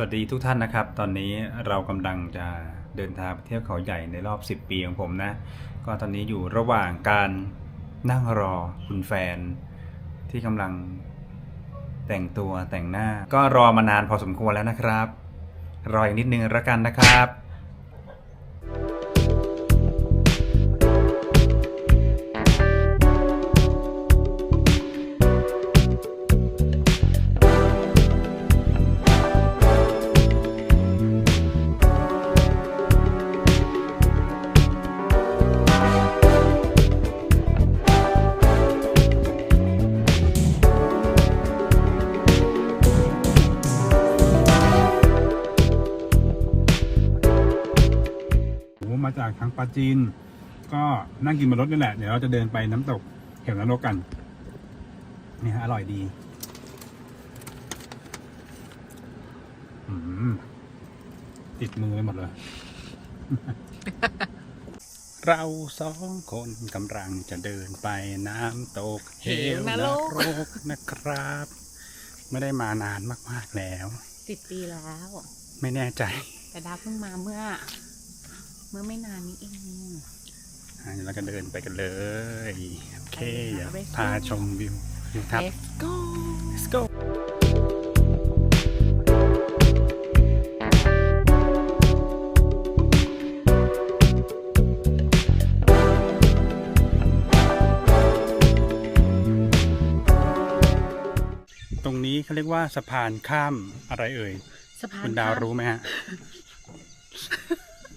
วัสดีทุกท่านนะครับ ตอนนี้เรากำลังจะเดินทางไปเที่ยวเขาใหญ่ในรอบ 10 ปีของผมนะ ก็ตอนนี้อยู่ระหว่างการนั่งรอคุณแฟน ที่กำลังแต่งตัวแต่งหน้า ก็รอมานานพอสมควรแล้วนะครับ รออีกนิดนึงละกันนะครับ มาจากทางปาจีน ก็นั่งกินบนรถนี่แหละ เดี๋ยวเราจะเดินไปน้ำตกเข็มนรกกัน นี่ฮะอร่อยดีอืมติดมือไปหมดเลย เราสองคนกำลังจะเดินไปน้ำตกเหวนรกนะครับ ไม่ได้มานานมาก ๆ แล้ว สิบปีแล้ว ไม่แน่ใจ แต่ดาเพิ่งมาเมื่อ เมื่อไม่นานนี้เองอะเดี๋ยวเราก็เดินไปกันเลย โอเคไปเดี๋ยวเลยค่ะพาชมวิววิวทับ Let's go let's go ตรงนี้เขาเรียกว่าสะพานข้ามอะไรเอ่ย สะพานคุณดาวข้มรู้ไหมฮะ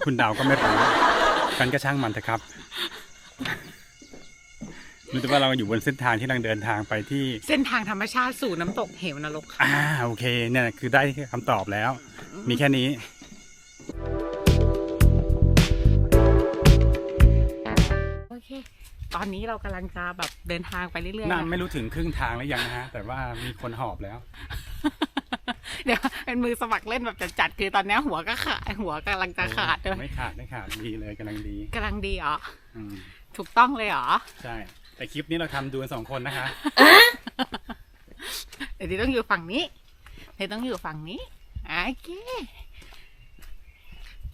คุณดาวก็ไม่รู้กันก็ช่างมันเถอะครับรู้แต่ว่าเราอยู่บนเส้นทางที่กำลังเดินทางไปที่เส้นทางธรรมชาติสู่น้ำตกเหวนรกค่ะ อ่าโอเคเนี่ยคือได้คำตอบแล้ว มีแค่นี้ โอเค ตอนนี้เรากำลังจะแบบเดินทางไปเรื่อยๆน่านะไม่รู้ถึงครึ่งทางแล้วยังนะฮะ แต่ว่ามีคนหอบแล้ว เดี๋ยวเป็นมือสมัครเล่นแบบจัดๆคือตอนนี้หัวก็ขาดหัวกำลังจะขาดด้วยไม่ขาดไม่ขาดดีเลยกำลังดีกำลังดีเหรออืมถูกต้องเลยเหรอ ใช่ แต่คลิปนี้เราทำดูกันสองคนนะคะเดี๋ยวที่ต้องอยู่ฝั่งนี้เดี๋ยวต้องอยู่ฝั่งนี้โอเค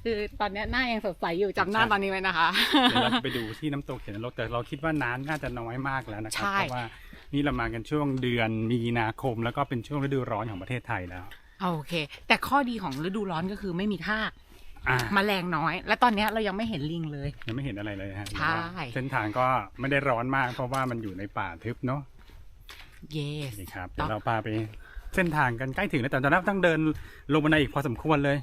คือตอนเนี้ยหน้ายังสดใสอยู่จำหน้าใช่ตอนนี้ไว้นะคะเดี๋ยวเราจะไปดูที่น้ำตกเขียนนรกแต่เราคิดว่าน้ำน่าจะน้อยมากแล้วนะครับใช่เพราะว่านี่เรามากันช่วงเดือนมีนาคม แล้วก็เป็นช่วงฤดูร้อนของประเทศไทยแล้ว โอเค แต่ข้อดีของฤดูร้อนก็คือไม่มีทากอ่า แมลงน้อย และตอนเนี้ยเรายังไม่เห็นลิงเลย ยังไม่เห็นอะไรเลยฮะใช่เส้นทางก็ไม่ได้ร้อนมากเพราะว่ามันอยู่ในป่าทึบเนาะ yes นี่ครับต่เดี๋อยวเราพาไปเส้นทางกันใกล้ถึงแล้วแต่ตอนนั้นต้องเดินลงบันไดอีกพอสมควรเลย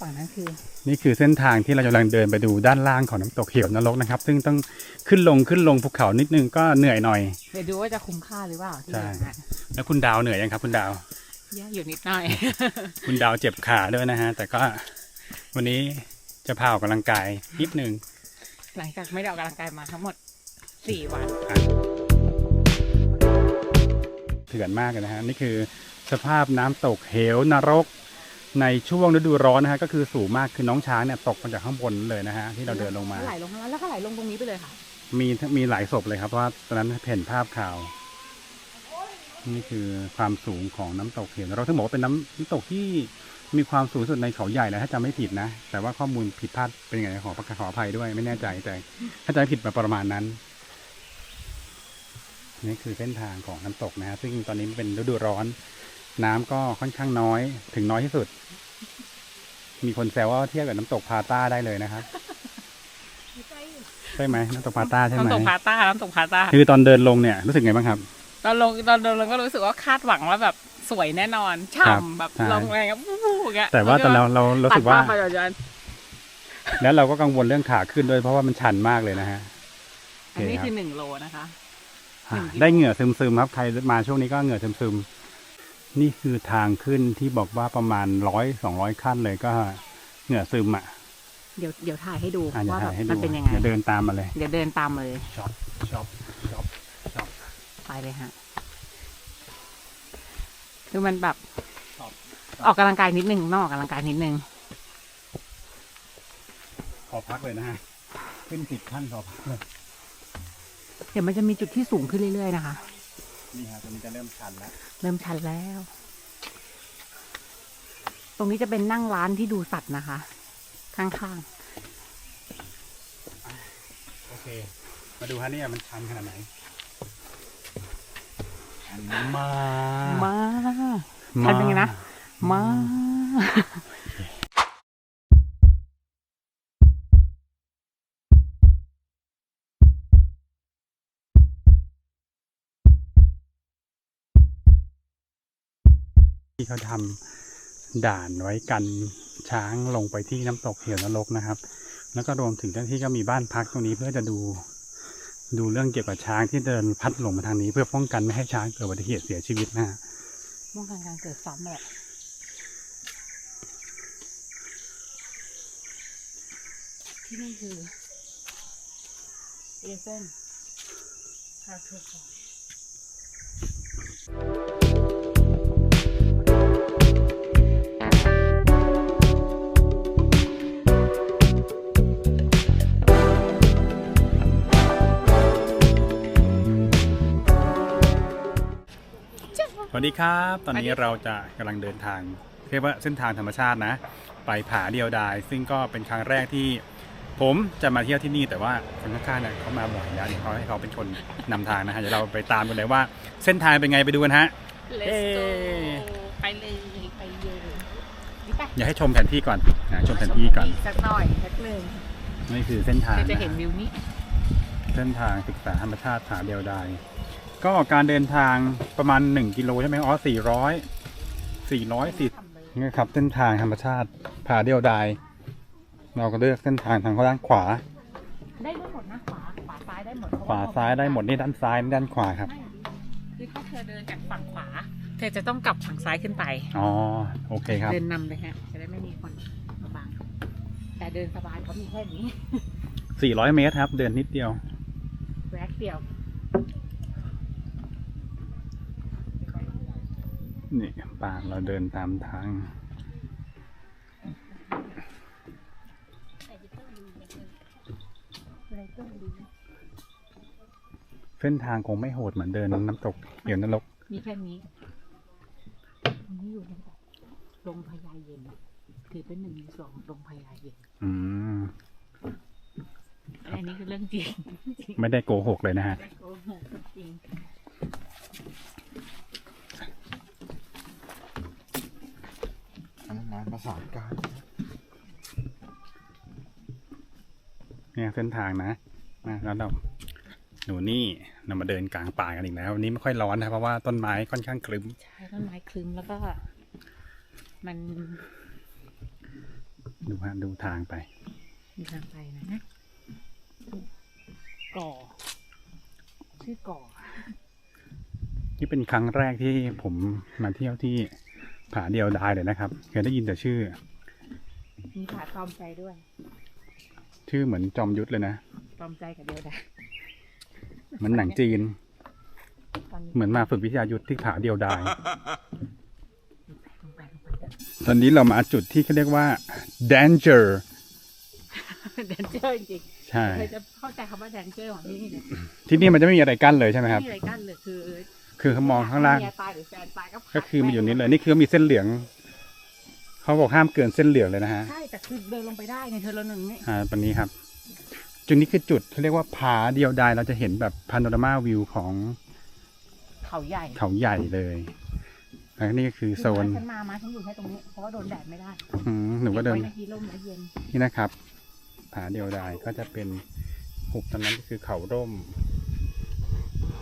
ฝั่งนั้นนะฝั่งนั้นคือ นี่คือเส้นทางที่เรากำลังเดินไปดูด้านล่างของน้ำตกเหวนรกนะครับ ซึ่งต้องขึ้นลงขึ้นลงภูเขานิดนึงก็เหนื่อยหน่อย เดี๋ยวดูว่าจะคุ้มค่าหรือเปล่าที่ใช่เดินมาแล้วคุณดาวเหนื่อยยังครับ คุณดาว แย่อยู่นิดหน่อย คุณดาวเจ็บขาด้วยนะฮะ แต่ก็วันนี้จะพาออกกำลังกายนิดนึง หลังจากไม่ได้ออกกำลังกายมาทั้งหมดสี่วัน เถื่อนมากเลยนะฮะนี่คือสภาพน้ำตกเหวนรก ในช่วงฤดูร้อนนะฮะก็คือสูงมากคือน้องช้างเนี่ยตกมาจากข้างบนเลยนะฮะที่เราเดินลงมา ไหลลงมาแล้วก็ไหลลงตรงนี้ไปเลยค่ะมีมีหลายศพเลยครับเพราะว่าตอนนั้นเห็นภาพข่าว นี่คือความสูงของน้ำตกเหวนรกซึ่งบอกว่าเป็นน้ำน้ำตกที่มีความสูงสุดในเขาใหญ่นะถ้าจำไม่ผิดนะ แต่ว่าข้อมูลผิดพลาดเป็นยังไงขอขออภัยด้วยไม่แน่ใจแต่ถ้าจำไม่ผิดมาประมาณนั้นนี่คือเส้นทางของน้ำตกนะฮะซึ่งตอนนี้เป็นฤดูร้อน น้ำก็ค่อนข้างน้อย ถึงน้อยที่สุด มีคนแซวว่าเทียบกับน้ำตกพาต้าได้เลยนะครับใช่ไหมน้ำตกพาต้าใช่ไหมน้ำตกพาต้าน้ำตกพาต้าคือตอนเดินลงเนี่ยรู้สึกไงบ้างครับ ตอนลงตอนเดินลงก็รู้สึกว่าคาดหวังว่าแบบสวยแน่นอนครับฉ่ำแบบใช่ลงแรงแบบวู้ๆอย่างเงี้ยแต่ว่าตอนเราเรารู้สึกว่าตัดภพไปเดี๋ยวจะแล้วเราก็กังวลเรื่องขาขึ้นด้วยเพราะว่ามันชันมากเลยนะฮะอันนี้โอเคครับคือหนึ่งโลนะคะอ่าหนึ่งกิโลได้เหงื่อซึมๆครับใครมาช่วงนี้ก็เหงื่อซึมๆ นี่คือทางขึ้นที่บอกว่าประมาณร้อยสองร้อยขั้นเลยก็เหงื่อซึมอะ เดี๋ยวเดี๋ยวถ่ายให้ดูอะเดี๋ยวว่าแบถ่าบยให้ดูมันเป็นยังไง เดี๋ยวเดินตามมาเลย เดี๋ยวเดินตามมาเลยช็อปช็อปช็อปช็อปไปเลยฮะคือมันแบบช็อปออกกำลังกายนิดนึงนอกออกกำลังกายนิดนึงขอพักเลยนะฮะ ขึ้นสิบขั้นขอพักเลย เดี๋ยวมันจะมีจุดที่สูงขึ้นเรื่อยๆนะคะ นี่ฮะตอนนี้จะเริ่มชันแล้วเริ่มชันแล้ว ตรงนี้จะเป็นนั่งร้านที่ดูสัตว์นะคะ ข้างโอเค มาดูฮะเนี่ยมันชันขนาดไหนมาๆ มาชันเป็นไงนะ มา ที่เขาทำด่านไว้กันช้างลงไปที่น้ำตกเหวนรกนะครับ แล้วก็รวมถึงเจ้าหน้าที่ก็มีบ้านพักตรงนี้เพื่อจะดูดูเรื่องเกี่ยวกับช้างที่เดินพัดหลงมาทางนี้ เพื่อป้องกันไม่ให้ช้างเกิดอุบัติเหตุเสียชีวิตนะฮะป้องกันการเกิดซ้ำแหละที่นี่คือเอเซนคาร์เทอร์ วัสดีครับ ตอนนี้เราจะกำลังเดินทางเรียกว่าเส้นทางธรรมชาตินะ ไปผาเดียวดาย ซึ่งก็เป็นครั้งแรกที่ ผมจะมาเที่ยวที่นี่แต่ว่าคนข้างๆเนี่ยเขามาบ่อยแล้วเดี๋ยวเขาให้เขาเป็นคนนำทางนะฮะเดี๋ยวเราไปตามกันเลยว่า เส้นทางเป็นไงไปดูกันฮะ Let's เย้ go ไปเลยไปเลยนี่ไปอยากให้ชมแผนที่ก่อนนะชมแผนที่ก่อนสักหน่อยสักหนึ่งนี่คือเส้นทางเดี๋ยวจะนะเห็นฮะวิวนี้ เส้นทางศึกษาธรรมชาติผาเดียวดาย ก็การเดินทางประมาณ 1 กิโลใช่ไหมอ๋อ400 440นี่ครับเส้นทางธรรมชาติผาเดียวดาย เราก็เลือกเส้นทางทางด้านขวา ได้หมดนะขวาขวาซ้ายได้หมดขวาซ้ายได้หมดนี่ด้านซ้ายนี่ด้านขวาครับไม่คือถ้าเธอเดินจากฝั่งขวา เธอจะต้องกลับฝั่งซ้ายขึ้นไป อ๋อโอเคครับ เดินนำเลยฮะจะได้ไม่มีคนมาบังแต่เดินสบายเขามีแค่นี้400เมตรครับ เดินนิดเดียวแวกเดียว นี่ป่าเราเดินตามทาง เส้นทางคงไม่โหดเหมือนเดินน้ำตกเหวนรก มีแค่นี้ตรงนี้อยู่ในแบบลงพญาเย็นถือเป็นหนึ่งในสองลงพญาเย็น อืม อันนี้คือเรื่องจริง ไม่ได้โกหกเลยนะฮะโอ้โหจริง ทำ งานประสานการเนี่ยเส้นทางนะนะแล้วเราหนูนี่เรามาเดินกลางป่ากันอีกแล้ววันนี้ไม่ค่อยร้อนนะเพราะว่าต้นไม้ค่อนข้างคลึ้มใช่ต้นไม้คลึ้มแล้วก็ มัน ดูฮะดูทางไปมีทางไปนะก่อชื่อก่อ นี่เป็นครั้งแรกที่ผมมาเที่ยวที่ ผาเดียวดายเลยนะครับ เคยได้ยินแต่ชื่อ มีผาตอมใจด้วย ชื่อเหมือนจอมยุทธเลยนะตอมใจกับเดียวดายเหมือนหนังจีน ตอนนี้เหมือนมาฝึกวิทยายุทธที่ผาเดียวดาย ลงไปลงไปเดินตอนนี้เรามาจุดที่เขาเรียกว่า danger แดนเจอร์จริงใช่ๆเคยจะเข้าใจคำว่าแดนเจอร์ของที่นี่เนี่ยที่นี่มันจะไม่มีอะไรกั้นเลยใช่ไหมครับไม่มีอะไรกั้นเลยคือ คือเขามองข้างล่าง เมียตายหรือแฟนตายก็พัดก็คือมันอยู่นี้เลย นี่คือมีเส้นเหลือง เขาบอกห้ามเกินเส้นเหลืองเลยนะฮะ ใช่แต่คือเดินลงไปได้ไงเธอละหนึ่งนี่อ่าตอนนี้ครับ จุดนี้คือจุดเขาเรียกว่าผาเดียวดายเราจะเห็นแบบพาโนรามาวิวของเขาใหญ่เขาใหญ่เลยแล้วนี่ก็คือโซนฉันมามาฉันอยู่แค่ตรงนี้เพราะว่าโดนแดดไม่ได้อืมหนูก็เดินไว้นาทีลมนาทีเย็นนี่นะครับ ผาเดียวดายก็จะเป็นหุบตรงนั้นก็คือเขาร่ม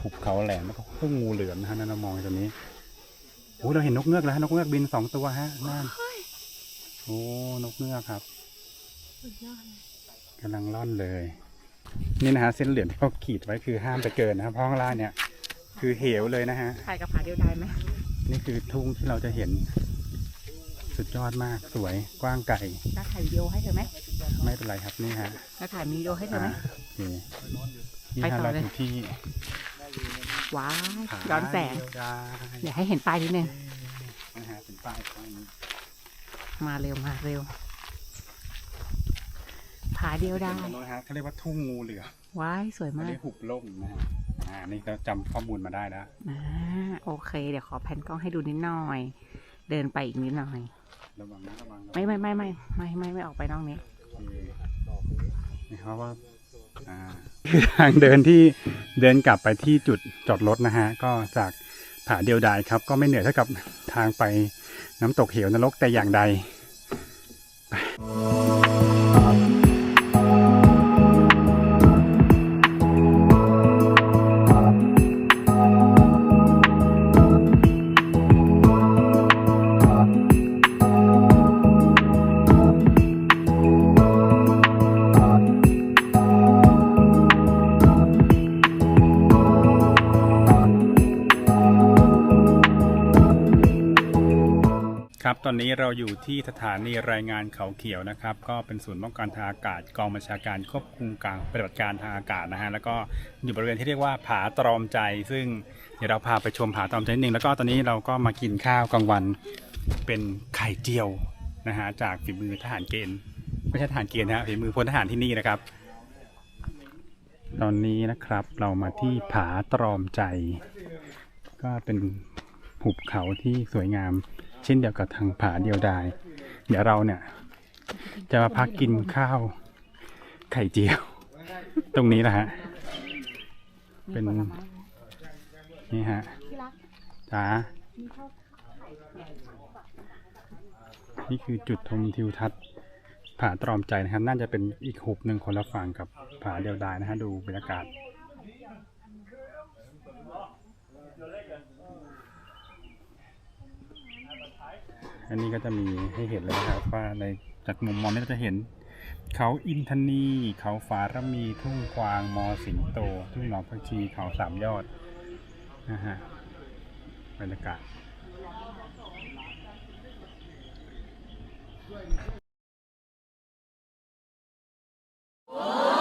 หุบเขาแหลมแล้วก็ พวกงูเหลือมนะฮะนั่นเรามองตรงนี้โอ้เราเห็นนกเงือกแล้วฮะนกเงือกบินสองตัวฮะนั่นโอ้นกเงือกครับสุดยอดเลยกำลังล่อนเลย นี่นะฮะเส้นเหลืองที่เขาขีดไว้คือห้ามไปเกินนะครับเพราะข้างล่างเนี่ย คือเหวเลยนะฮะถ่ายกับผาเดียวดายไหมนี่คือทุ่งที่เราจะเห็น สุดยอดมากสวยกว้างไกลน้าถ่ายวิดีโอให้เธอไหมไม่เป็นไรครับนี่ฮะน้าถ่ายวิดีโอให้เธอไหมอ่าโอเคนี่ไปฮะต่อเราเลยอยู่ที่ ว้าวผาย้อนแสงเดียวดายเดี๋ยวให้เห็นป้ายนิดนึงนะฮะเป็นป้ายป้ายนี้มาเร็วมาเร็วผาเดียวได้เป็นนะฮะเขาเรียกว่าทุ่งงูเหลือมว้ายสวยเขามากเรียกหุบล่มนะฮะอ่านี่เราจำข้อมูลมาได้แล้วอ่าโอเค เดี๋ยวขอแผ่นกล้องให้ดูนิดหน่อย เดินไปอีกนิดหน่อยระวังนะระวังนะไม่ไม่ไม่ไม่ไม่ไม่ไม่ออกไปนอกนี้โอเคนี่เขาว่าอ่า คือทางเดินที่เดินกลับไปที่จุดจอดรถนะฮะ ก็จากผาเดียวดายครับ ก็ไม่เหนื่อยเท่ากับทางไปน้ำตกเหวนรกแต่อย่างใด ครับ ตอนนี้เราอยู่ที่สถานีรายงานเขาเขียวนะครับ ก็เป็นศูนย์ป้องกันทางอากาศกองบัญชาการควบคุมการปฏิบัติการทางอากาศนะฮะ แล้วก็อยู่บริเวณที่เรียกว่าผาตรอมใจ ซึ่งเดี๋ยวเราพาไปชมผาตรอมใจนิดนึง แล้วก็ตอนนี้เราก็มากินข้าวกลางวันเป็นไข่เจียวนะฮะจากฝีมือทหารเกณฑ์ ไม่ใช่ทหารเกณฑ์นะฮะฝีมือพลทหารที่นี่นะครับ ตอนนี้นะครับเรามาที่ผาตรอมใจ ก็เป็นหุบเขาที่สวยงาม เช่นเดียวกับทางผาเดียวดาย เดี๋ยวเราเนี่ยจะมาพักกินข้าวไข่เจียว ตรงนี้แหละฮะ เป็น นี่ฮะจ้านี่คือจุดชมทิวทัศน์ผาตรอมใจนะครับ น่าจะเป็นอีกหุบหนึ่งคนละฝั่งกับผาเดียวดายนะฮะ ดูบรรยากาศ อันนี้ก็จะมีให้เห็นเลยนะครับว่าในจากมุมมองนี้เราจะเห็น เขาอินทนี เขาฝารมีทุ่งควางมอสิงโต ทุ่งหนองพักชีเขาสามยอดนะฮะบรรยากาศโอ้